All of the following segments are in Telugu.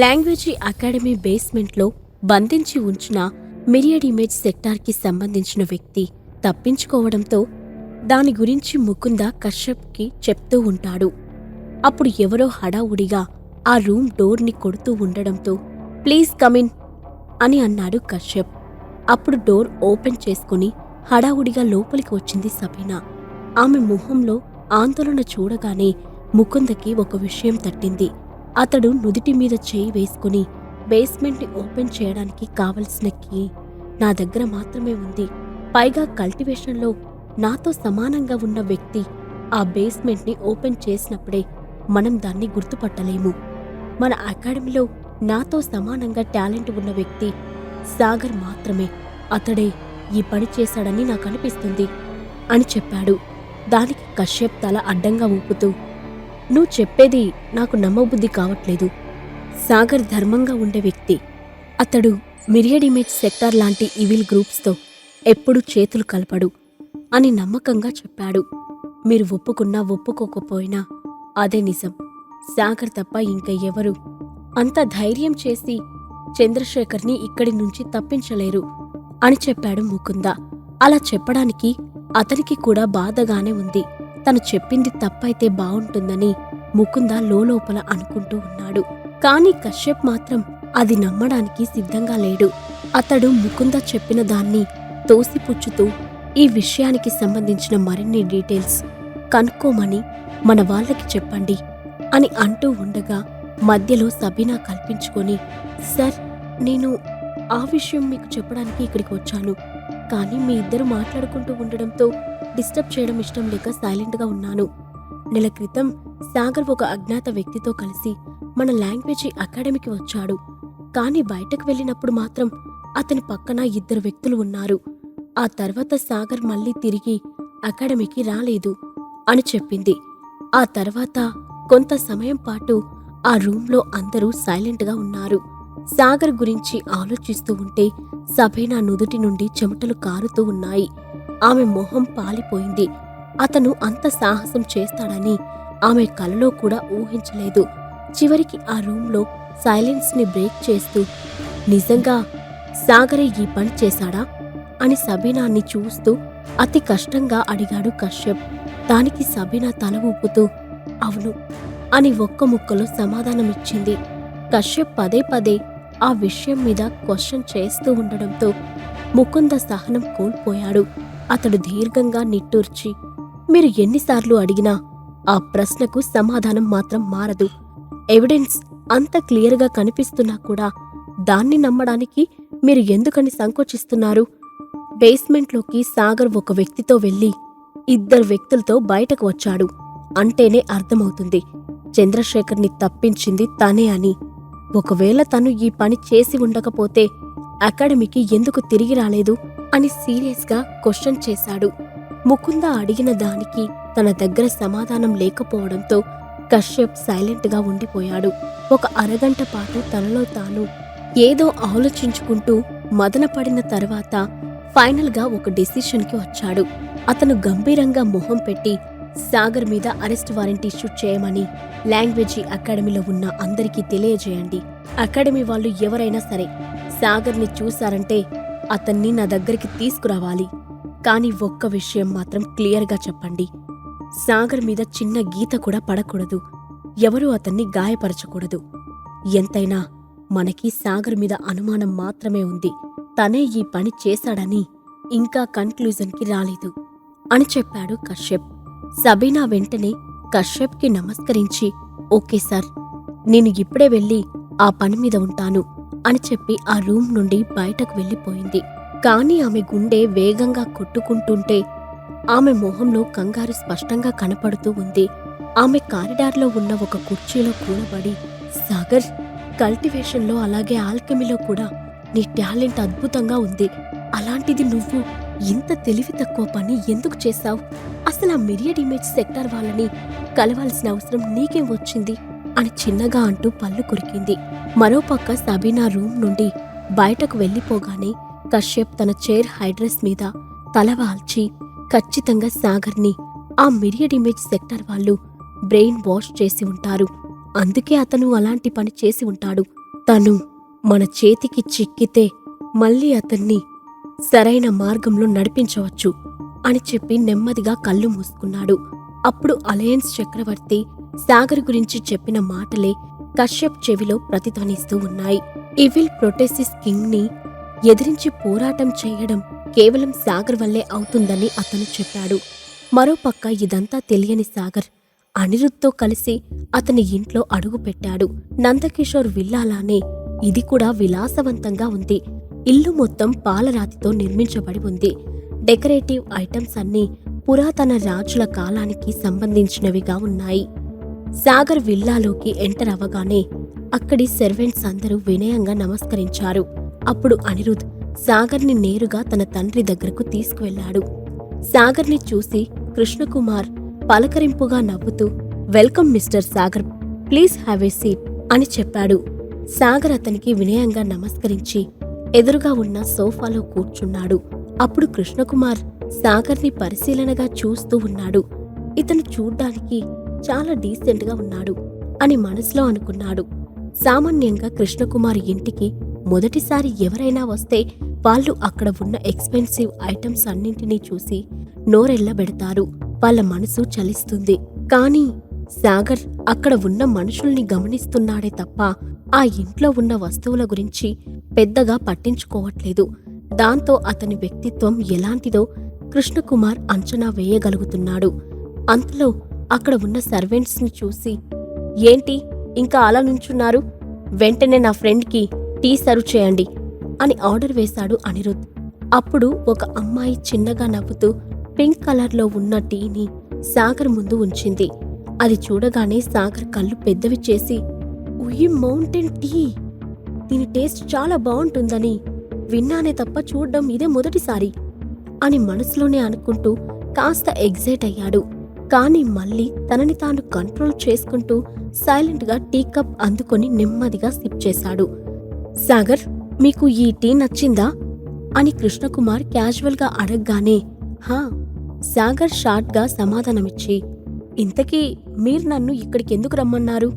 లాంగ్వేజీ అకాడమీ బేస్మెంట్లో బంధించి ఉంచిన మిరియడ్ ఇమేజ్ సెక్టార్కి సంబంధించిన వ్యక్తి తప్పించుకోవడంతో దాని గురించి ముకుంద కశ్యప్కి చెప్తూ ఉంటాడు. అప్పుడు ఎవరో హడావుడిగా ఆ రూమ్ డోర్ని కొడుతూ ఉండడంతో ప్లీజ్ కమిన్ అని అన్నాడు కశ్యప్. అప్పుడు డోర్ ఓపెన్ చేసుకుని హడావుడిగా లోపలికి వచ్చింది సబీనా. ఆమె ముఖంలో ఆందోళన చూడగానే ముకుందకి ఒక విషయం తట్టింది. అతడు నుదిటి మీద చేయి వేసుకుని బేస్మెంట్ని ఓపెన్ చేయడానికి కావలసిన కీ నా దగ్గర మాత్రమే ఉంది. పైగా కల్టివేషన్లో నాతో సమానంగా ఉన్న వ్యక్తి ఆ బేస్మెంట్ని ఓపెన్ చేసినప్పుడే మనం దాన్ని గుర్తుపట్టలేము. మన అకాడమీలో నాతో సమానంగా టాలెంట్ ఉన్న వ్యక్తి సాగర్ మాత్రమే అతడే ఈ పని చేశాడని నాకు అనిపిస్తుంది అని చెప్పాడు. దానికి కశ్యప్ తల అడ్డంగా ఊపుతూ నువ్వు చెప్పేది నాకు నమ్మబుద్ధి కావట్లేదు. సాగర్ ధర్మంగా ఉండే వ్యక్తి. అతడు మిరియడ్ ఇమేజ్ సెక్టార్ లాంటి ఇవిల్ గ్రూప్స్తో ఎప్పుడూ చేతులు కలపడు అని నమ్మకంగా చెప్పాడు. మీరు ఒప్పుకున్నా ఒప్పుకోకపోయినా అదే నిజం. సాగర్ తప్ప ఇంక ఎవరు? అంత ధైర్యం చేసి చంద్రశేఖర్ని ఇక్కడి నుంచి తప్పించలేరు అని చెప్పాడు ముకుంద. అలా చెప్పడానికి అతనికి కూడా బాధగానే ఉంది. తను చెప్పింది తప్పైతే బావుంటుందని ముకుంద లోలోపల అనుకుంటూ ఉన్నాడు. కాని కశ్యప్ మాత్రం అది నమ్మడానికి సిద్ధంగా లేడు. అతడు ముకుంద చెప్పిన దాన్ని తోసిపుచ్చుతూ ఈ విషయానికి సంబంధించిన మరిన్ని డీటెయిల్స్ కనుక్కోమని మన వాళ్ళకి చెప్పండి అని అంటూ ఉండగా మధ్యలో సబీనా కల్పించుకొని సార్ నేను ఆ విషయం మీకు చెప్పడానికి ఇక్కడికి వచ్చాను. కానీ మీ ఇద్దరు మాట్లాడుకుంటూ ఉండడంతో డిస్టర్బ్ చేయడం ఇష్టం లేక సైలెంట్గా ఉన్నాను. నెల క్రితం సాగర్ ఒక అజ్ఞాత వ్యక్తితో కలిసి మన లాంగ్వేజీ అకాడమీకి వచ్చాడు. కానీ బయటకు వెళ్ళినప్పుడు మాత్రం అతని పక్కన ఇద్దరు వ్యక్తులు ఉన్నారు. ఆ తర్వాత సాగర్ మళ్ళీ తిరిగి అకాడమీకి రాలేదు అని చెప్పింది. ఆ తర్వాత కొంత సమయం పాటు ఆ రూంలో అందరూ సైలెంట్గా ఉన్నారు. సాగర్ గురించి ఆలోచిస్తూ ఉంటే సబేనా నుదుటి నుండి చెమటలు కారుతూ ఉన్నాయి. ఆమె మొహం పాలిపోయింది. అతను అంత సాహసం చేస్తాడని ఆమె కలలో కూడా ఊహించలేదు. చివరికి ఆ రూంలో సైలెన్స్ని బ్రేక్ చేస్తూ నిజంగా సాగరే ఈ పని చేశాడా? అని సబీనాన్ని చూస్తూ అతి కష్టంగా అడిగాడు కశ్యప్. దానికి సబీనా తల ఊపుతూ అవును అని ఒక్క ముక్కలో సమాధానమిచ్చింది. కశ్యప్ పదే పదే ఆ విషయం మీద క్వశ్చన్ చేస్తూ ఉండడంతో ముకుంద సహనం కోల్పోయాడు. అతడు దీర్ఘంగా నిట్టూర్చి మీరు ఎన్నిసార్లు అడిగినా ఆ ప్రశ్నకు సమాధానం మాత్రం మారదు. ఎవిడెన్స్ అంత క్లియర్గా కనిపిస్తున్నా కూడా దాన్ని నమ్మడానికి మీరు ఎందుకని సంకోచిస్తున్నారు? బేస్మెంట్లోకి సాగర్ ఒక వ్యక్తితో వెళ్ళి ఇద్దరు వ్యక్తులతో బయటకు వచ్చాడు. అంటేనే అర్థమవుతుంది చంద్రశేఖర్ని తప్పించింది తనే అని. ఒకవేళ తను ఈ పని చేసి ఉండకపోతే అకాడమీకి ఎందుకు తిరిగి రాలేదు అని సీరియస్గా క్వశ్చన్ చేశాడు. ముకుంద అడిగిన దానికి తన దగ్గర సమాధానం లేకపోవడంతో కశ్యప్ సైలెంట్గా ఉండిపోయాడు. ఒక అరగంట పాటు తనలో తాను ఏదో ఆలోచించుకుంటూ మదనపడిన తర్వాత ఫైనల్గా ఒక డెసిషన్కి వచ్చాడు. అతను గంభీరంగా మొహం పెట్టి సాగర్ మీద అరెస్ట్ వారెంట్ ఇష్యూ చేయమని లాంగ్వేజీ అకాడమీలో ఉన్న అందరికీ తెలియజేయండి. అకాడమీ వాళ్ళు ఎవరైనా సరే సాగర్ని చూశారంటే అతన్ని నా దగ్గరికి తీసుకురావాలి. కానీ ఒక్క విషయం మాత్రం క్లియర్గా చెప్పండి. సాగర్ మీద చిన్న గీత కూడా పడకూడదు. ఎవరూ అతన్ని గాయపరచకూడదు. ఎంతైనా మనకి సాగర్ మీద అనుమానం మాత్రమే ఉంది. తనే ఈ పని చేశాడని ఇంకా కన్క్లూజన్కి రాలేదు. అని చెప్పాడు కశ్యప్. సబీనా వెంటనే కశ్యప్కి నమస్కరించి ఓకే సార్ నేను ఇప్పుడే వెళ్ళి ఆ పని మీద ఉంటాను. అని చెప్పి ఆ రూమ్ నుండి బయటకు వెళ్ళిపోయింది. కానీ ఆమె గుండె వేగంగా కొట్టుకుంటుంటే ఆమె మొహంలో కంగారు స్పష్టంగా కనపడుతూ ఉంది. ఆమె కారిడార్లో ఉన్న ఒక కుర్చీలో కూలబడి సాగర్ కల్టివేషన్లో అలాగే ఆల్కెమీలో కూడా నీ టాలెంట్ అద్భుతంగా ఉంది. అలాంటిది నువ్వు ఇంత తెలివి తక్కువ పని ఎందుకు చేశావు? అసలు ఆ మిరియడ్ ఇమేజ్ సెక్టార్ వాళ్ళని కలవాల్సిన అవసరం నీకేం వచ్చింది? అని చిన్నగా అంటూ పళ్ళు కొరికింది. మరోపక్క సబీనా రూమ్ నుండి బయటకు వెళ్ళిపోగానే కశ్యప్ తన చైర్ హైడ్రస్ మీద తల వాల్చి ఖచ్చితంగా సాగర్ని ఆ మిరియడ్ ఇమేజ్ సెక్టార్ వాళ్ళు బ్రెయిన్ వాష్ చేసి ఉంటారు. అందుకే అతను అలాంటి పని చేసి ఉంటాడు. తను మన చేతికి చిక్కితే మళ్ళీ అతన్ని సరైన మార్గంలో నడిపించవచ్చు అని చెప్పి నెమ్మదిగా కళ్ళు మూసుకున్నాడు. అప్పుడు అలయన్స్ చక్రవర్తి సాగర్ గురించి చెప్పిన మాటలే కశ్యప్ చెవిలో ప్రతిధ్వనిస్తూ ఉన్నాయి. ఇవిల్ ప్రొటెసిస్ కింగ్ని ఎదిరించి పోరాటం చేయడం కేవలం సాగర్ వల్లే అవుతుందని అతను చెప్పాడు. మరోపక్క ఇదంతా తెలియని సాగర్ అనిరుద్తో కలిసి అతని ఇంట్లో అడుగుపెట్టాడు నందకిషోర్ విల్లాలానే ఇది కూడా విలాసవంతంగా ఉంది. ఇల్లు మొత్తం పాలరాతితో నిర్మించబడి ఉంది. డెకరేటివ్ ఐటమ్స్ అన్నీ పురాతన రాజుల కాలానికి సంబంధించినవిగా ఉన్నాయి. సాగర్ విల్లాలోకి ఎంటర్ అవ్వగానే అక్కడి సెర్వెంట్స్ అందరూ వినయంగా నమస్కరించారు. అప్పుడు అనిరుద్ సాగర్ని నేరుగా తన తండ్రి దగ్గరకు తీసుకువెళ్ళాడు సాగర్ని చూసి కృష్ణకుమార్ పలకరింపుగా నవ్వుతూ welcome mister Sagar please have a seat అని చెప్పాడు. సాగర్ అతనికి వినయంగా నమస్కరించి ఎదురుగా ఉన్న సోఫాలో కూర్చున్నాడు. అప్పుడు కృష్ణకుమార్ సాగర్ని పరిశీలనగా చూస్తూ ఉన్నాడు. ఇతను చూడ్డానికి చాలా డీసెంట్గా ఉన్నాడు అని మనసులో అనుకున్నాడు. సామాన్యంగా కృష్ణకుమార్ ఇంటికి మొదటిసారి ఎవరైనా వస్తే వాళ్ళు అక్కడ ఉన్న ఎక్స్పెన్సివ్ ఐటమ్స్ అన్నింటినీ చూసి నోరెళ్ళబెడతారు వాళ్ళ మనసు చలిస్తుంది. కానీ సాగర్ అక్కడ ఉన్న మనుషుల్ని గమనిస్తున్నాడే తప్ప ఆ ఇంట్లో ఉన్న వస్తువుల గురించి పెద్దగా పట్టించుకోవట్లేదు. దాంతో అతని వ్యక్తిత్వం ఎలాంటిదో కృష్ణకుమార్ అంచనా వేయగలుగుతున్నాడు. అంతలో అక్కడ ఉన్న సర్వెంట్స్ని చూసి ఏంటి? ఇంకా అలా నుంచున్నారు? వెంటనే నా ఫ్రెండ్కి టీ సర్వ్ చేయండి అని ఆర్డర్ వేశాడు అనిరుద్. అప్పుడు ఒక అమ్మాయి చిన్నగా నవ్వుతూ పింక్ కలర్లో ఉన్న టీని సాగర్ ముందు ఉంచింది. అది చూడగానే సాగర్ కళ్ళు పెద్దవి చేసి ఉయ్యి మౌంటైన్ టీ! దీని టేస్ట్ చాలా బాగుంటుందని. విన్నానే తప్ప చూడడం ఇదే మొదటిసారి అని మనసులోనే అనుకుంటూ కాస్త ఎగ్జైట్ అయ్యాడు. కానీ మళ్ళీ తనని తాను కంట్రోల్ చేసుకుంటూ సైలెంట్గా టీ కప్ అందుకొని నెమ్మదిగా సిప్ చేశాడు. సాగర్ మీకు ఈ టీ నచ్చిందా? అని కృష్ణకుమార్ క్యాజువల్గా అడగగానే హా సాగర్ షార్ట్గా సమాధానమిచ్చి ఇంతకీ మీరు నన్ను ఇక్కడికి ఎందుకు రమ్మన్నారు?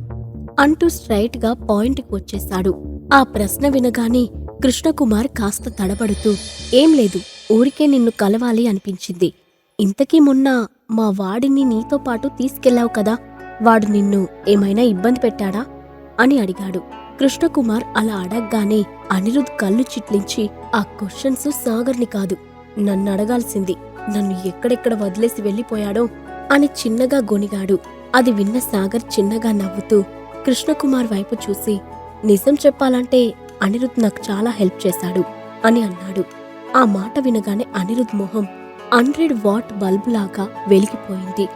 అంటూ స్ట్రైట్గా పాయింట్కి వచ్చేశాడు. ఆ ప్రశ్న వినగానే కృష్ణకుమార్ కాస్త తడబడుతూ ఏం లేదు ఊరికే నిన్ను కలవాలి అనిపించింది. ఇంతకీ మొన్న మా వాడిని నీతో పాటు తీసుకెళ్ళావు కదా వాడు నిన్ను ఏమైనా ఇబ్బంది పెట్టాడా? అని అడిగాడు. కృష్ణకుమార్ అలా అడగగానే అనిరుద్ కళ్ళు చిట్లించి ఆ క్వశ్చన్స్ సాగర్ని కాదు నన్ను అడగాల్సింది నన్ను ఎక్కడెక్కడ వదిలేసి వెళ్ళిపోయాడో అని చిన్నగా గొనిగాడు అది విన్న సాగర్ చిన్నగా నవ్వుతూ కృష్ణకుమార్ వైపు చూసి నిజం చెప్పాలంటే అనిరుద్ నాకు చాలా హెల్ప్ చేశాడు అని అన్నాడు. ఆ మాట వినగానే అనిరుద్ మొహం హండ్రెడ్ వాట్ బల్బులాగా వెలిగిపోయింది.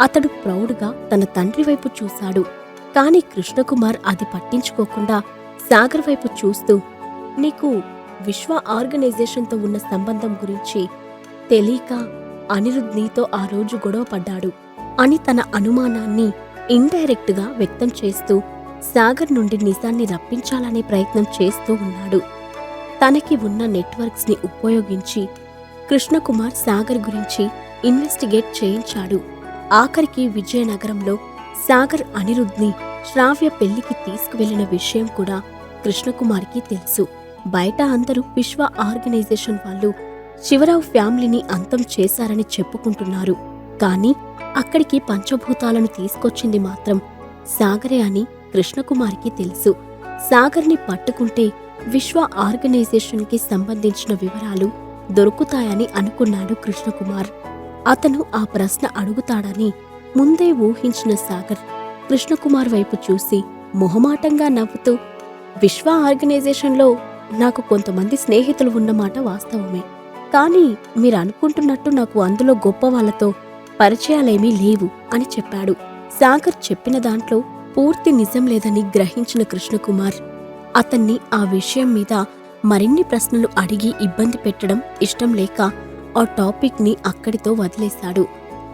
అతడు ప్రౌడ్గా తన తండ్రి వైపు చూశాడు. కాని కృష్ణకుమార్ అది పట్టించుకోకుండా సాగర్ వైపు చూస్తూ నీకు విశ్వ ఆర్గనైజేషన్తో ఉన్న సంబంధం గురించి తెలియక అనిరుద్ నీతో ఆ రోజు గొడవ పడ్డాడు అని తన అనుమానాన్ని ఇండైరెక్ట్గా వ్యక్తం చేస్తూ సాగర్ నుండి నిజాన్ని రప్పించాలనే ప్రయత్నం చేస్తూ ఉన్నాడు. తనకి ఉన్న నెట్వర్క్స్ని ఉపయోగించి కృష్ణకుమార్ సాగర్ గురించి ఇన్వెస్టిగేట్ చేయించాడు. ఆఖరికి విజయనగరంలో సాగర్ అనిరుద్ని శ్రావ్య పెళ్ళికి తీసుకువెళ్ళిన విషయం కూడా కృష్ణకుమార్కి తెలుసు. బయట అందరూ విశ్వ ఆర్గనైజేషన్ వాళ్ళు శివరావు ఫ్యామిలీని అంతం చేశారని చెప్పుకుంటున్నారు. కానీ అక్కడికి పంచభూతాలను తీసుకొచ్చింది మాత్రం సాగరే అని కృష్ణకుమార్కి తెలుసు. సాగర్ని పట్టుకుంటే విశ్వ ఆర్గనైజేషన్కి సంబంధించిన వివరాలు దొరుకుతాయని అనుకున్నాడు కృష్ణకుమార్. అతను ఆ ప్రశ్న అడుగుతాడని ముందే ఊహించిన సాగర్ కృష్ణకుమార్ వైపు చూసి మొహమాటంగా నవ్వుతూ విశ్వ ఆర్గనైజేషన్లో నాకు కొంతమంది స్నేహితులు ఉన్నమాట వాస్తవమే. కానీ మీరు అనుకుంటున్నట్టు నాకు అందులో గొప్ప వాళ్ళతో పరిచయాలేమీ లేవు అని చెప్పాడు. సాగర్ చెప్పిన దాంట్లో పూర్తి నిజం లేదని గ్రహించిన కృష్ణకుమార్ అతన్ని ఆ విషయం మీద మరిన్ని ప్రశ్నలు అడిగి ఇబ్బంది పెట్టడం ఇష్టం లేక ఆ టాపిక్ని అక్కడితో వదిలేశాడు.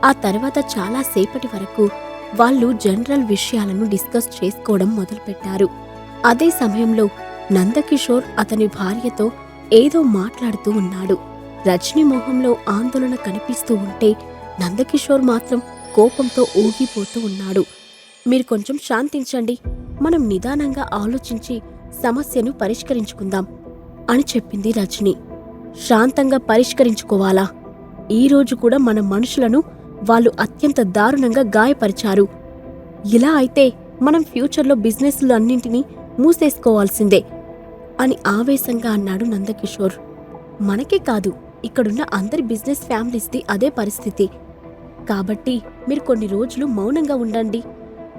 ఆ తర్వాత చాలా సేపటి వరకు వాళ్ళు జనరల్ విషయాలను డిస్కస్ చేసుకోవడం మొదలుపెట్టారు. అదే సమయంలో నందకిషోర్ అతని భార్యతో ఏదో మాట్లాడుతూ ఉన్నాడు. రజని మొహంలో ఆందోళన కనిపిస్తూ ఉంటే నందకిషోర్ మాత్రం కోపంతో ఊగిపోతూ ఉన్నాడు. మీరు కొంచెం శాంతించండి. మనం నిదానంగా ఆలోచించి సమస్యను పరిష్కరించుకుందాం. అని చెప్పింది రజని. శాంతంగా పరిష్కరించుకోవాలా? ఈ రోజు కూడా మన మనుషులను వాళ్ళు అత్యంత దారుణంగా గాయపరిచారు. ఇలా అయితే మనం ఫ్యూచర్లో బిజినెస్లు అన్నింటినీ మూసేసుకోవాల్సిందే అని ఆవేశంగా అన్నాడు నందకిషోర్. మనకే కాదు ఇక్కడున్న అందరి బిజినెస్ ఫ్యామిలీస్ది అదే పరిస్థితి. కాబట్టి మీరు కొన్ని రోజులు మౌనంగా ఉండండి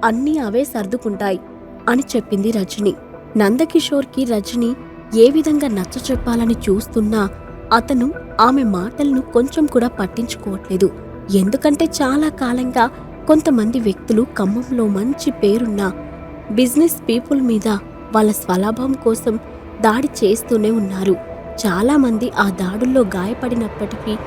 అన్నీ అవే సర్దుకుంటాయి అని చెప్పింది రజని. నందకిషోర్కి రజని ఏ విధంగా నచ్చ చెప్పాలని చూస్తున్నా అతను ఆమె మాటలను కొంచెం కూడా పట్టించుకోవట్లేదు. ఎందుకంటే చాలా కాలంగా కొంతమంది వ్యక్తులు ఖమ్మంలో మంచి పేరున్న బిజినెస్ పీపుల్ మీద వాళ్ళ స్వలాభం కోసం దాడి చేస్తూనే ఉన్నారు. చాలామంది ఆ దాడుల్లో గాయపడినప్పటికీ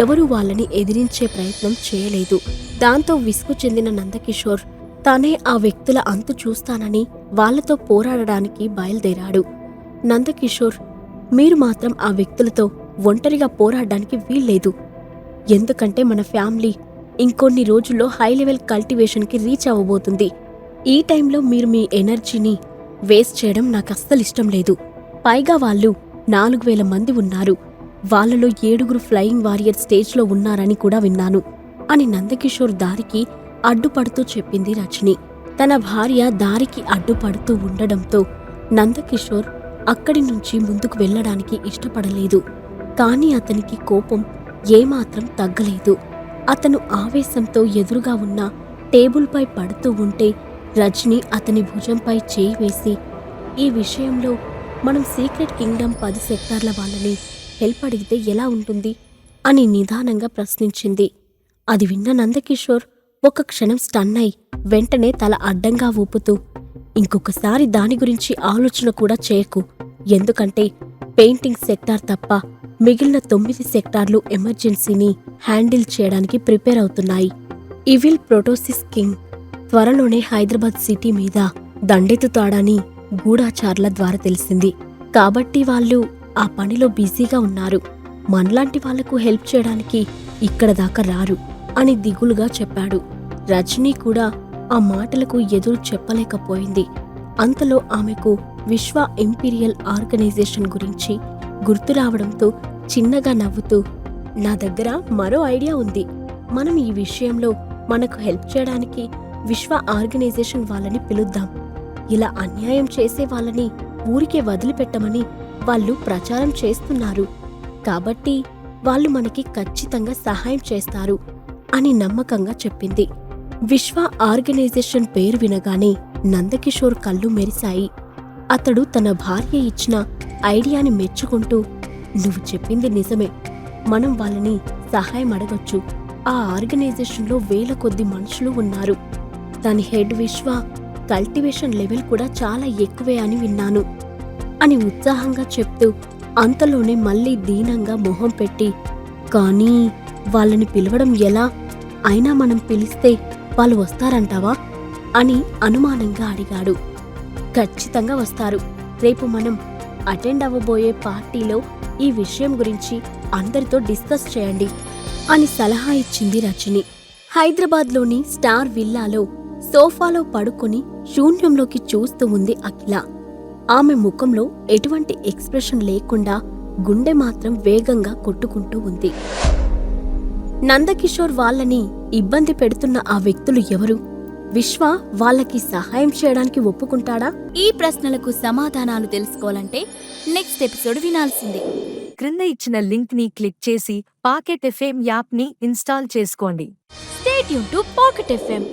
ఎవరూ వాళ్ళని ఎదిరించే ప్రయత్నం చేయలేదు. దాంతో విసుగు చెందిన నందకిషోర్ తానే ఆ వ్యక్తుల అంతు చూస్తానని వాళ్ళతో పోరాడడానికి బయలుదేరాడు. నందకిషోర్ మీరు మాత్రం ఆ వ్యక్తులతో ఒంటరిగా పోరాడడానికి వీల్లేదు. ఎందుకంటే మన ఫ్యామిలీ ఇంకొన్ని రోజుల్లో హై లెవెల్ కల్టివేషన్కి రీచ్ అవ్వబోతుంది. ఈ టైంలో మీరు మీ ఎనర్జీని వేస్ట్ చేయడం నాకు అస్సలు ఇష్టం లేదు. పైగా వాళ్ళు నాలుగు వేల మంది ఉన్నారు. వాళ్ళలో ఏడుగురు ఫ్లయింగ్ వారియర్ స్టేజ్లో ఉన్నారని కూడా విన్నాను అని నందకిషోర్ దారికి అడ్డుపడుతూ చెప్పింది రజని. తన భార్య దారికి అడ్డుపడుతూ ఉండడంతో నందకిషోర్ అక్కడి నుంచి ముందుకు వెళ్ళడానికి ఇష్టపడలేదు. కానీ అతనికి కోపం ఏమాత్రం తగ్గలేదు. అతను ఆవేశంతో ఎదురుగా ఉన్న టేబుల్పై పడుతూ ఉంటే రజని అతని భుజంపై చేయి వేసి ఈ విషయంలో మనం సీక్రెట్ కింగ్డమ్ పది సెక్టార్ల వాళ్ళని హెల్ప్ అడిగితే ఎలా ఉంటుంది? అని నిదానంగా ప్రశ్నించింది. అది విన్న నందకిషోర్ ఒక క్షణం స్టన్ అయి వెంటనే తల అడ్డంగా ఊపుతూ ఇంకొకసారి దాని గురించి ఆలోచన కూడా చేయకు. ఎందుకంటే పెయింటింగ్ సెక్టార్ తప్ప మిగిలిన తొమ్మిది సెక్టార్లు ఎమర్జెన్సీని హ్యాండిల్ చేయడానికి ప్రిపేర్ అవుతున్నాయి. ఇవిల్ ప్రోటోసిస్ కింగ్ త్వరలోనే హైదరాబాద్ సిటీ మీద దండెత్తుతాడని గూఢాచార్ల ద్వారా తెలిసింది. కాబట్టి వాళ్ళు ఆ పనిలో బిజీగా ఉన్నారు. మనలాంటి వాళ్ళకు హెల్ప్ చేయడానికి ఇక్కడ దాకా రారు అని దిగులుగా చెప్పాడు. రజనీ కూడా ఆ మాటలకు ఎదురు చెప్పలేకపోయింది. అంతలో ఆమెకు విశ్వ ఇంపీరియల్ ఆర్గనైజేషన్ గురించి గుర్తు రావడంతో చిన్నగా నవ్వుతూ నా దగ్గర మరో ఐడియా ఉంది. మనం ఈ విషయంలో మనకు హెల్ప్ చేయడానికి విశ్వ ఆర్గనైజేషన్ వాళ్ళని పిలుద్దాం. ఇలా అన్యాయం చేసే వాళ్ళని ఊరికే వదిలిపెట్టమని వాళ్ళు ప్రచారం చేస్తున్నారు. కాబట్టి వాళ్ళు మనకి ఖచ్చితంగా సహాయం చేస్తారు అని నమ్మకంగా చెప్పింది. విశ్వ ఆర్గనైజేషన్ పేరు వినగానే నందకిషోర్ కళ్ళు మెరిశాయి. అతడు తన భార్య ఇచ్చిన ఐడియాని మెచ్చుకుంటూ నువ్వు చెప్పింది నిజమే. మనం వాళ్ళని సహాయం అడగొచ్చు. ఆ ఆర్గనైజేషన్లో వేల కొద్ది మనుషులు ఉన్నారు. దాని హెడ్ విశ్వ కల్టివేషన్ లెవెల్ కూడా చాలా ఎక్కువే అని విన్నాను అని ఉత్సాహంగా చెప్తూ అంతలోనే మళ్ళీ దీనంగా మొహం పెట్టి కానీ వాళ్ళని పిలవడం ఎలా? అయినా మనం పిలిస్తే వాళ్ళు వస్తారంటావా? అని అనుమానంగా అడిగాడు. ఖచ్చితంగా వస్తారు. రేపు మనం అటెండ్ అవ్వబోయే పార్టీలో ఈ విషయం గురించి అందరితో డిస్కస్ చేయండి అని సలహా ఇచ్చింది రజని. హైదరాబాద్లోని స్టార్ విల్లాలో సోఫాలో పడుకొని శూన్యంలోకి చూస్తూ ఉంది అఖిల. ఆమె ముఖంలో ఎటువంటి ఎక్స్ప్రెషన్ లేకుండా గుండె మాత్రం వేగంగా కొట్టుకుంటూ ఉంది. నందకిషోర్ వాళ్ళని ఇబ్బంది పెడుతున్న ఆ వ్యక్తులు ఎవరు? విశ్వ వాళ్ళకి సహాయం చేయడానికి ఒప్పుకుంటాడా? ఈ ప్రశ్నలకు సమాధానాలు తెలుసుకోవాలంటే నెక్స్ట్ ఎపిసోడ్ వినాల్సిందే. క్రింద ఇచ్చిన లింక్ని క్లిక్ చేసి పాకెట్ ఎఫ్ఎం యాప్ని ఇన్స్టాల్ చేసుకోండి. Stay tuned to Pocket FM